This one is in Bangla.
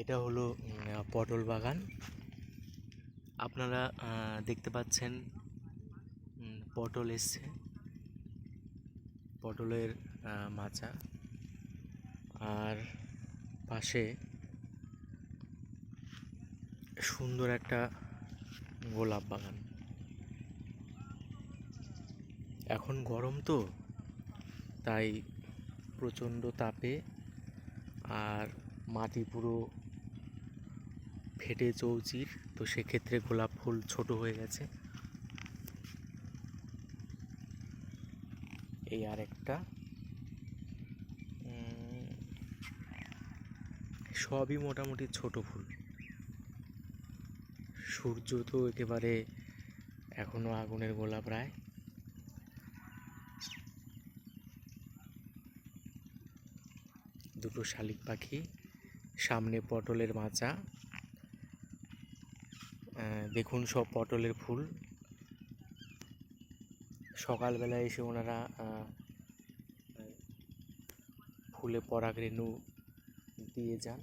এটা হলো পটল বাগান। আপনারা দেখতে পাচ্ছেন পটল এসছে। পটলের মাচা। আর পাশে সুন্দর একটা গোলাপ বাগান। এখন গরম তো, তাই প্রচণ্ড তাপে আর মাটি পুরো ফেটে চৌচির তো সেক্ষেত্রে গোলাপ ফুল ছোট হয়ে গেছে। এই আর একটা সবই মোটামুটি ছোট ফুল। সূর্য তো একেবারে এখনও আগুনের গোলা প্রায়। দুটো শালিক পাখি, সামনে পটলের মাচা। দেখুন সব পটলের ফুল। সকালবেলা এসে ওনারা ফুলে পরাগ রেণু দিয়ে যান।